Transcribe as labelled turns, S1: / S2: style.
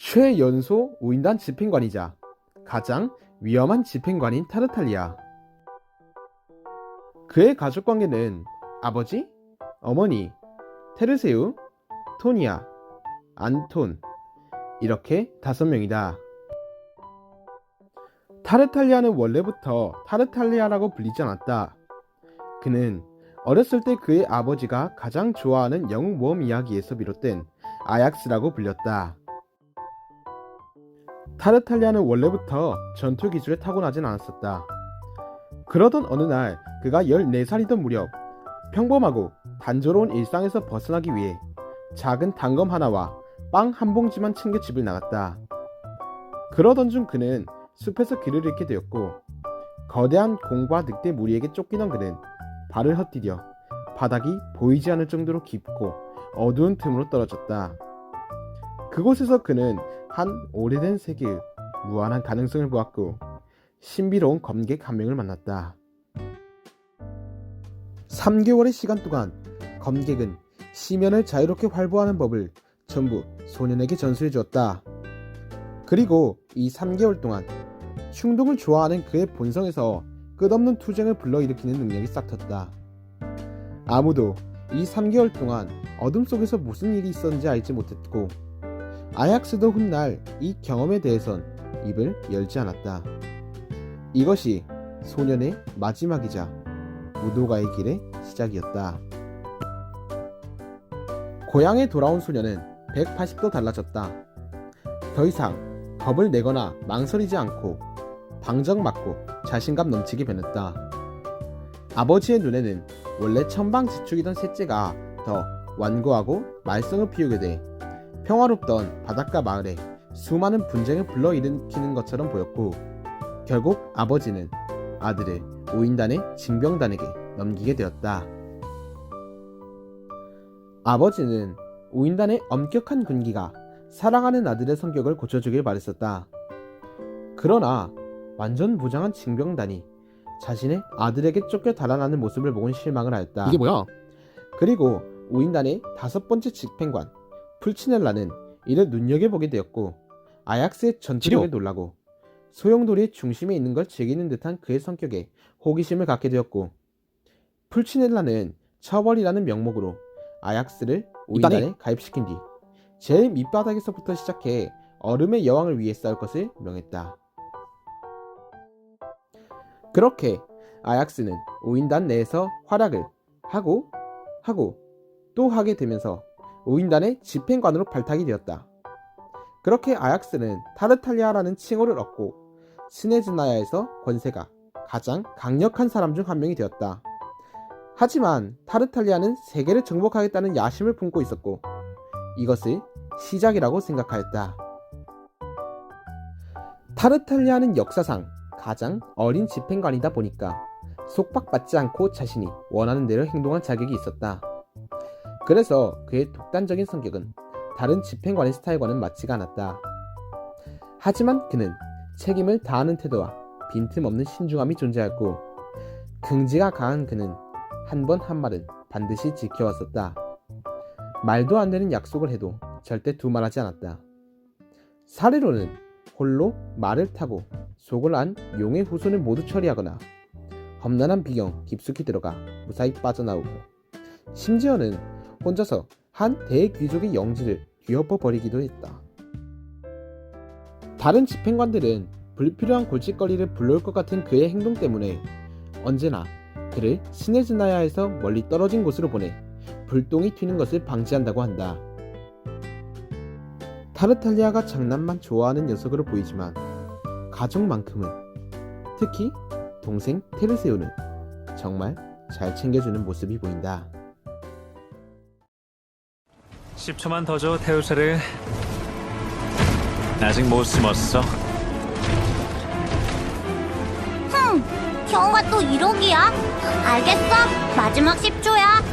S1: 최연소 우인단 집행관이자 가장 위험한 집행관인 타르탈리아. 그의 가족 관계는 아버지, 어머니, 테르세우, 토니아, 안톤 이렇게 다섯 명이다. 타르탈리아는 원래부터 타르탈리아라고 불리지 않았다. 그는 어렸을 때 그의 아버지가 가장 좋아하는 영웅 모험 이야기에서 비롯된 아약스라고 불렸다. 타르탈리아는 원래부터 전투 기술에 타고나진 않았었다. 그러던 어느 날 그가 14살이던 무렵 평범하고 단조로운 일상에서 벗어나기 위해 작은 단검 하나와 빵 한 봉지만 챙겨 집을 나갔다. 그러던 중 그는 숲에서 길을 잃게 되었고 거대한 공과 늑대 무리에게 쫓기던 그는 발을 헛디뎌 바닥이 보이지 않을 정도로 깊고 어두운 틈으로 떨어졌다. 그곳에서 그는 한 오래된 세계의 무한한 가능성을 보았고 신비로운 검객 한 명을 만났다. 3개월의 시간 동안 검객은 시면을 자유롭게 활보하는 법을 전부 소년에게 전수해 주었다. 그리고 이 3개월 동안 충동을 좋아하는 그의 본성에서 끝없는 투쟁을 불러일으키는 능력이 싹텄다. 아무도 이 3개월 동안 어둠 속에서 무슨 일이 있었는지 알지 못했고 아약스도 훗날 이 경험에 대해선 입을 열지 않았다. 이것이 소년의 마지막이자 무도가의 길의 시작이었다. 고향에 돌아온 소년은 180도 달라졌다. 더 이상 겁을 내거나 망설이지 않고 방정 맞고 자신감 넘치게 변했다. 아버지의 눈에는 원래 천방지축이던 셋째가 더 완고하고 말썽을 피우게 돼 평화롭던 바닷가 마을에 수많은 분쟁을 불러일으키는 것처럼 보였고 결국 아버지는 아들을 오인단의 징병단에게 넘기게 되었다. 아버지는 오인단의 엄격한 군기가 사랑하는 아들의 성격을 고쳐주길 바랬었다. 그러나 완전 무장한 징병단이 자신의 아들에게 쫓겨 달아나는 모습을 보곤 실망을 하였다.
S2: 이게 뭐야?
S1: 그리고 우인단의 다섯 번째 집행관 풀치넬라는 이를 눈여겨보게 되었고 아약스의 전투력에. 놀라고 소용돌이의 중심에 있는 걸 즐기는 듯한 그의 성격에 호기심을 갖게 되었고 풀치넬라는 처벌이라는 명목으로 아약스를
S2: 이단에.
S1: 가입시킨 뒤 제일 밑바닥에서부터 시작해 얼음의 여왕을 위해 싸울 것을 명했다. 그렇게 아약스는 우인단 내에서 활약을 하고 하고 또 하게 되면서 우인단의 집행관으로 발탁이 되었다. 그렇게 아약스는 타르탈리아라는 칭호를 얻고 스네즈나야에서 권세가 가장 강력한 사람 중 한 명이 되었다. 하지만 타르탈리아는 세계를 정복하겠다는 야심을 품고 있었고 이것을 시작이라고 생각하였다. 타르탈리아는 역사상 가장 어린 집행관이다 보니까 속박받지 않고 자신이 원하는 대로 행동한 자격이 있었다. 그래서 그의 독단적인 성격은 다른 집행관의 스타일과는 맞지가 않았다. 하지만 그는 책임을 다하는 태도와 빈틈없는 신중함이 존재하고 긍지가 강한 그는 한 번 한 말은 반드시 지켜왔었다. 말도 안 되는 약속을 해도 절대 두말하지 않았다. 사례로는 홀로 말을 타고 속을 안 용의 후손을 모두 처리하거나 험난한 비경 깊숙이 들어가 무사히 빠져나오고 심지어는 혼자서 한 대귀족의 영지를 뒤엎어 버리기도 했다. 다른 집행관들은 불필요한 골칫거리를 불러올 것 같은 그의 행동 때문에 언제나 그를 스네즈나야 에서 멀리 떨어진 곳으로 보내 불똥이 튀는 것을 방지한다고 한다. 타르탈리아가 장난만 좋아하는 녀석으로 보이지만 가족만큼은 특히 동생 테르세우는 정말 잘 챙겨주는 모습이 보인다.
S3: 10초만 더 줘, 테우사를. 아직 못 숨었어.
S4: 흥, 경우가 또 1억이야? 알겠어. 마지막 10초야.